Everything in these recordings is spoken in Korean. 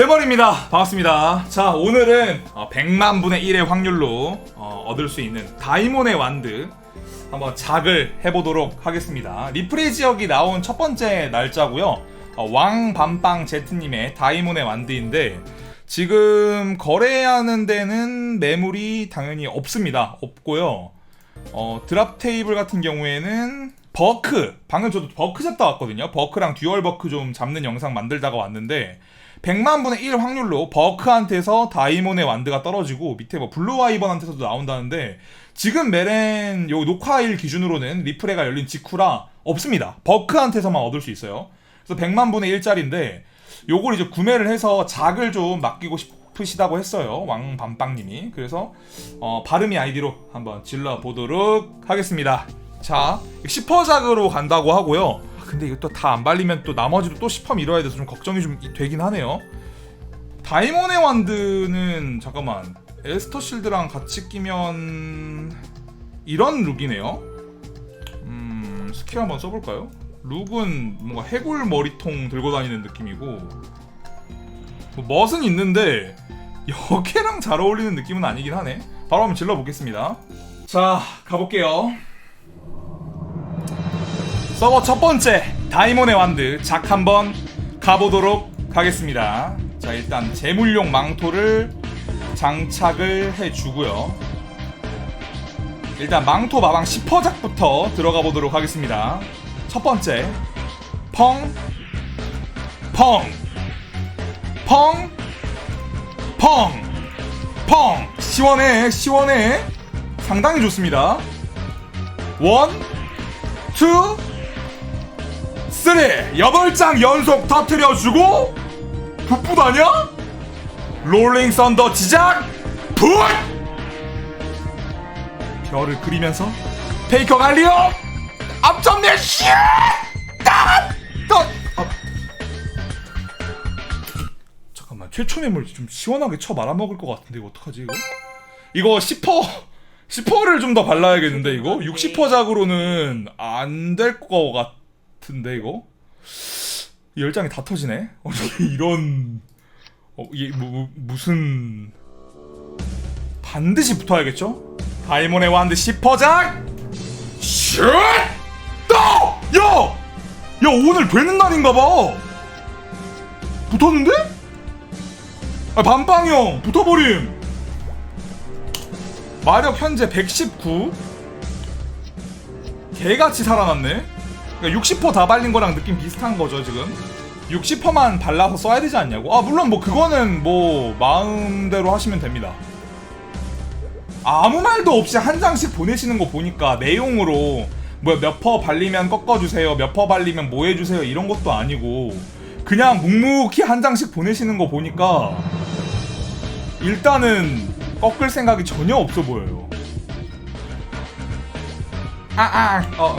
대머리입니다. 반갑습니다. 자, 오늘은 어, 100만 분의 1의 확률로 어, 얻을 수 있는 다이몬의 완드 한번 작을 해보도록 하겠습니다. 리프레 지역이 나온 첫 번째 날짜고요. 어, 왕밤빵 제트님의 다이몬의 완드인데 지금 거래하는 데는 매물이 당연히 없습니다. 없고요. 어, 드랍 테이블 같은 경우에는 버크 방금 저도 버크 잡다 왔거든요 버크랑 듀얼 버크 좀 잡는 영상 만들다가 왔는데 100만 분의 1 확률로 버크한테서 다이몬의 완드가 떨어지고 밑에 뭐 블루와이번한테서도 나온다는데 지금 메렌 요 녹화일 기준으로는 리프레가 열린 직후라 없습니다. 버크한테서만 얻을 수 있어요. 그래서 100만 분의 1짜리인데 요걸 이제 구매를 해서 작을 좀 맡기고 싶으시다고 했어요. 왕밤빵님이. 그래서 어, 발음이 아이디로 한번 질러 보도록 하겠습니다. 자 10퍼작으로 간다고 하고요. 아, 근데 또다안 발리면 또 나머지도 또 10퍼 밀어야 돼서 좀 걱정이 좀 이- 되긴 하네요. 다이몬의 완드는 잠깐만 에스터 실드랑 같이 끼면 이런 룩이네요. 음 스킬 한번 써볼까요? 룩은 뭔가 해골 머리통 들고 다니는 느낌이고 뭐 멋은 있는데 여캐랑 잘 어울리는 느낌은 아니긴 하네. 바로 한번 질러보겠습니다. 자 가볼게요 서버 첫 번째 다이몬의 완드 작 한번 가보도록 하겠습니다. 자 일단 재물용 망토를 장착을 해주고요. 일단 망토 마방 10퍼작부터 들어가 보도록 하겠습니다. 첫 번째 펑, 펑, 펑, 펑, 펑 시원해 시원해 상당히 좋습니다. 원, 투, 쓰리 여덟 장 연속 터트려주고? 붓붓하냐? 롤링 썬더 지작 붓 별을 그리면서 페이커 갈리오! 앞점내 슈 잠깐만 최초 매물 좀 시원하게 쳐 말아먹을 것 같은데 이거 어떡하지 이거? 이거 10퍼 10퍼를 좀 더 발라야겠는데 이거? 60퍼 작으로는 안 될 것 같 은데 이거 이 열장이 다 터지네 어떻게 이런 어, 이게 뭐, 뭐, 무슨 반드시 붙어야겠죠 다이몬의 완드 10퍼 작 슛! 또! 야! 야 오늘 되는 날인가봐 붙었는데? 아 반빵이 형 붙어버림 마력 현재 119 개같이 살아났네 그러니까 60%다 발린 거랑 느낌 비슷한 거죠 지금. 60%만 발라서 써야 되지 않냐고. 아 물론 뭐 그거는 뭐 마음대로 하시면 됩니다. 아무 말도 없이 한 장씩 보내시는 거 보니까 내용으로 뭐 몇 퍼 발리면 꺾어주세요 몇 퍼 발리면 뭐 해주세요 이런 것도 아니고 그냥 묵묵히 한 장씩 보내시는 거 보니까 일단은 꺾을 생각이 전혀 없어 보여요. 아아 어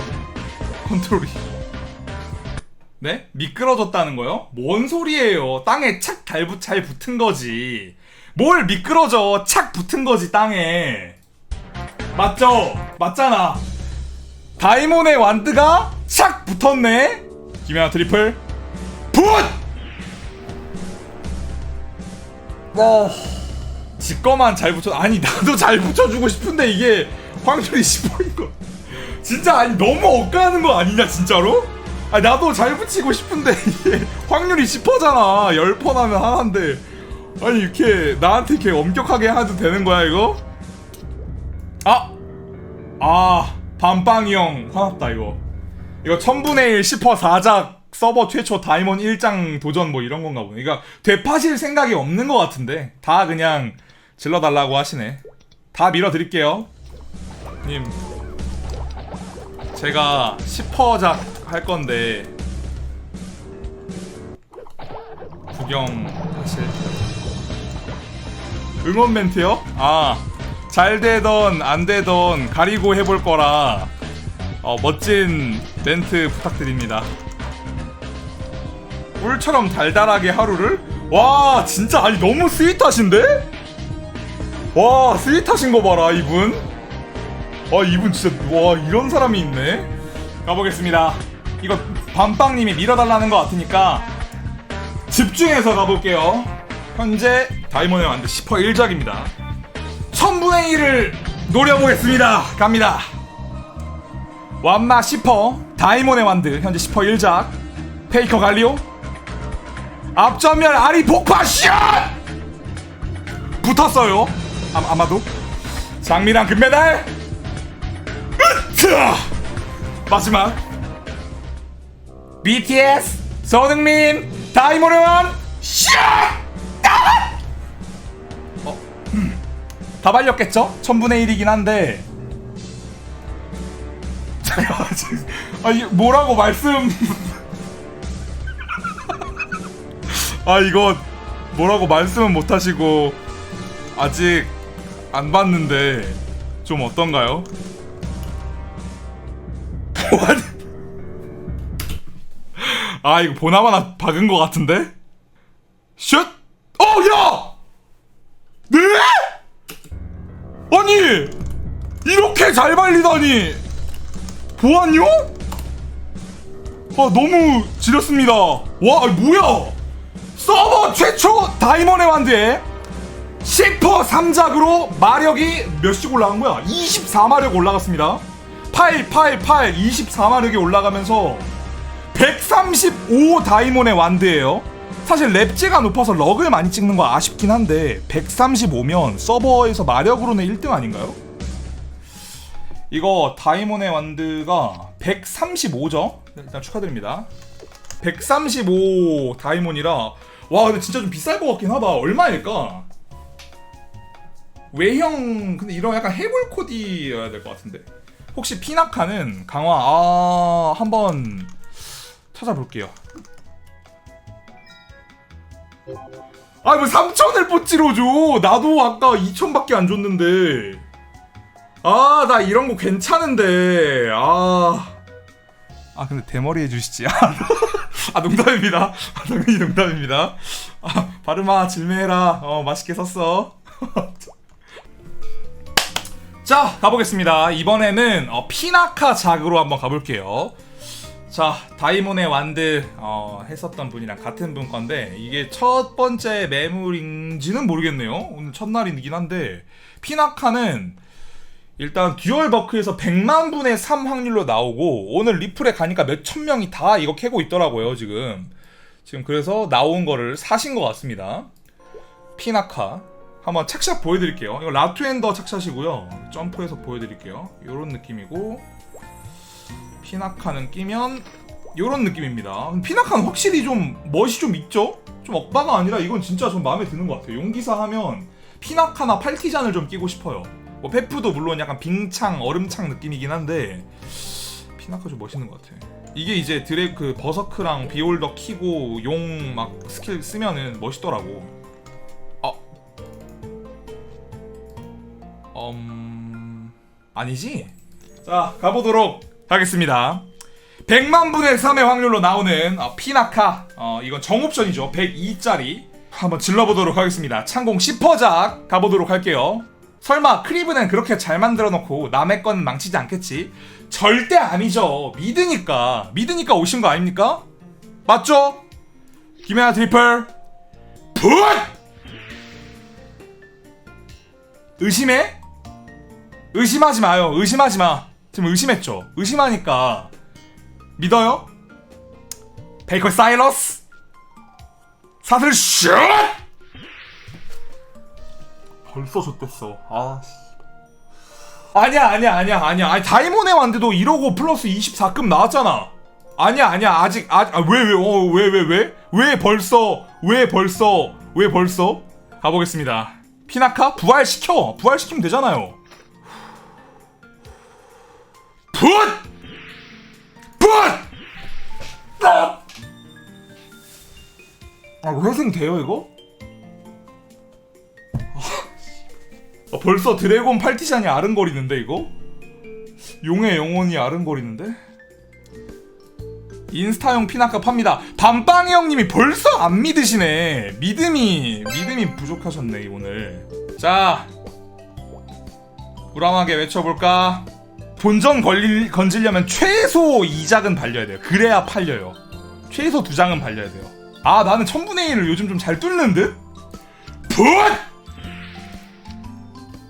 컨트롤이. 네? 미끄러졌다는 거요? 뭔 소리예요? 땅에 착 잘 붙은 거지. 뭘 미끄러져? 착 붙은 거지 땅에. 맞죠? 맞잖아. 다이몬의 완드가 착 붙었네. 김연아 트리플. 붓! 와. 지 거만 잘 붙여 아니 나도 잘 붙여주고 싶은데 이게 확률이 10%인 거 진짜 아니 너무 억까하는 거 아니냐 진짜로? 아 나도 잘 붙이고 싶은데 확률이 10%잖아. 10% 나면 하나인데. 아니 이렇게 나한테 이렇게 엄격하게 해도 되는 거야 이거? 아! 아 밤빵이 형 화났다 이거. 이거 1000분의 1 10% 4작 서버 최초 다이몬 1장 도전 뭐 이런 건가 보네. 그러니까 되파실 생각이 없는 것 같은데. 다 그냥 질러달라고 하시네. 다 밀어드릴게요. 님 제가 10퍼작 할 건데 구경 하실 응원 멘트요? 아, 잘 되던 안 되던 가리고 해볼 거라 어, 멋진 멘트 부탁드립니다. 꿀처럼 달달하게 하루를? 와, 진짜 아니 너무 스윗하신데? 와, 스윗하신 거 봐라 이분. 와, 이분 진짜 와 이런 사람이 있네. 가보겠습니다. 이거 밤빵님이 밀어달라는 것 같으니까 집중해서 가볼게요. 현재 다이몬의 완드 10퍼 1작입니다. 1000분의 1을 노려보겠습니다. 갑니다. 완마 10퍼 다이몬의 완드 현재 10퍼 1작 페이커 갈리오 앞전면 아리 폭파 샷! 붙었어요. 아, 아마도 장미랑 금메달 으차! 마지막 BTS 손흥민 완 샷! 아! 어, 음. 다 발렸겠죠? 1000분의 1이긴 한데 지금- 아 이게 뭐라고 말씀 아 이거 뭐라고 말씀은 못하시고 아직 안 봤는데 좀 어떤가요? 아 이거 보나마나 박은 것 같은데? 슛! 어 야! 네? 아니 이렇게 잘 발리다니 보안요? 아 너무 지렸습니다 와 뭐야 서버 최초 다이몬의 완드에 10% 3작으로 마력이 몇씩 올라간 거야? 24마력 올라갔습니다 8, 8, 8, 24마력이 올라가면서 135 다이몬의 완드예요 사실 랩제가 높아서 럭을 많이 찍는 거 아쉽긴 한데 135면 서버에서 마력으로는 1등 아닌가요? 이거 다이몬의 완드가 135죠? 일단 축하드립니다. 135 다이몬이라 와 근데 진짜 좀 비쌀 것 같긴 하다. 얼마일까? 외형 근데 이런 약간 해골 코디여야 될 것 같은데. 혹시 피나카는 강화 아 한번 찾아볼게요. 아 뭐 3천을 뽀찌로 줘. 나도 아까 2천밖에 안 줬는데. 아, 나 이런 거 괜찮은데. 아. 아, 근데 대머리 해주시지. 아, 농담입니다. 아, 당연히 농담입니다. 아, 바르마, 질매해라. 어, 맛있게 썼어. 자, 가보겠습니다. 이번에는 어, 피나카 작으로 한번 가볼게요. 자, 다이몬의 완드 어, 했었던 분이랑 같은 분 건데 이게 첫 번째 매물인지는 모르겠네요. 오늘 첫날이긴 한데 피나카는 일단 듀얼 버크에서 100만 분의 3 확률로 나오고 오늘 리플에 가니까 몇 천 명이 다 이거 캐고 있더라고요 지금. 지금 그래서 나온 거를 사신 것 같습니다. 피나카. 한번 착샷 보여드릴게요. 이거 라투엔더 착샷이고요. 점프해서 보여드릴게요. 이런 느낌이고 피나카는 끼면 이런 느낌입니다 피나카는 확실히 좀 멋이 좀 있죠? 좀 억바가 아니라 이건 진짜 좀 마음에 드는 것 같아요 용기사 하면 피나카나 팔티잔을 좀 끼고 싶어요 뭐 페프도 물론 약간 빙창 얼음창 느낌이긴 한데 피나카 좀 멋있는 것 같아. 이게 이제 드래 그 버서크랑 비올더 키고 용 막 스킬 쓰면은 멋있더라고. 어. 음 아니지? 자 가보도록 하겠습니다. 100만 분의 3의 확률로 나오는 어, 피나카 어, 이건 정옵션이죠 102짜리 한번 질러보도록 하겠습니다 창공 10퍼작 가보도록 할게요 설마 크리브는 그렇게 잘 만들어 놓고 남의 건 망치지 않겠지? 절대 아니죠. 믿으니까. 믿으니까 오신 거 아닙니까? 맞죠? 김혜아 트리플. 풋! 의심해? 의심하지 마요. 의심하지 마. 지금 의심했죠? 의심하니까. 믿어요? 베이커 사이러스? 사슬 슛! 벌써 좆됐어. 아, 씨. 아니야, 아니야, 아니야, 아니야. 아니, 다이몬의 완드도 이러고 플러스 24급 나왔잖아. 아니야, 아니야. 아직, 아, 아, 왜, 왜, 어, 왜, 왜, 왜? 왜 벌써, 왜 벌써, 왜 벌써? 가보겠습니다. 피나카? 부활시켜. 부활시키면 되잖아요. 풋! 풋! 아! 아, 이거 회생 돼요, 이거? 어, 벌써 드래곤 팔티션이 아른거리는데 이거? 용의 영혼이 아른거리는데? 인스타용 피나카 팝니다. 밤빵이 형님이 벌써 안 믿으시네. 믿음이 믿음이 부족하셨네 오늘. 자, 우람하게 외쳐볼까? 본전 걸릴, 건지려면 최소 2작은 발려야 돼요. 그래야 팔려요. 최소 2장은 발려야 돼요. 아, 나는 천분의 1을 요즘 좀 잘 뚫는 듯? 굿!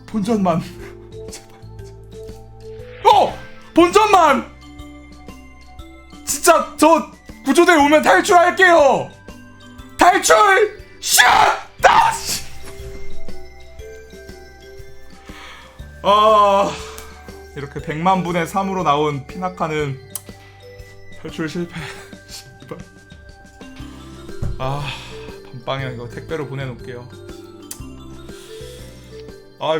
본전만 어! 본전만! 진짜 저 구조대 오면 탈출할게요 탈출! 슛! 아! 씨. 아 이렇게 100만 분의 3으로 나온 피나카는 탈출 실패. 아 밤빵이랑 이거 택배로 보내놓을게요 아 와.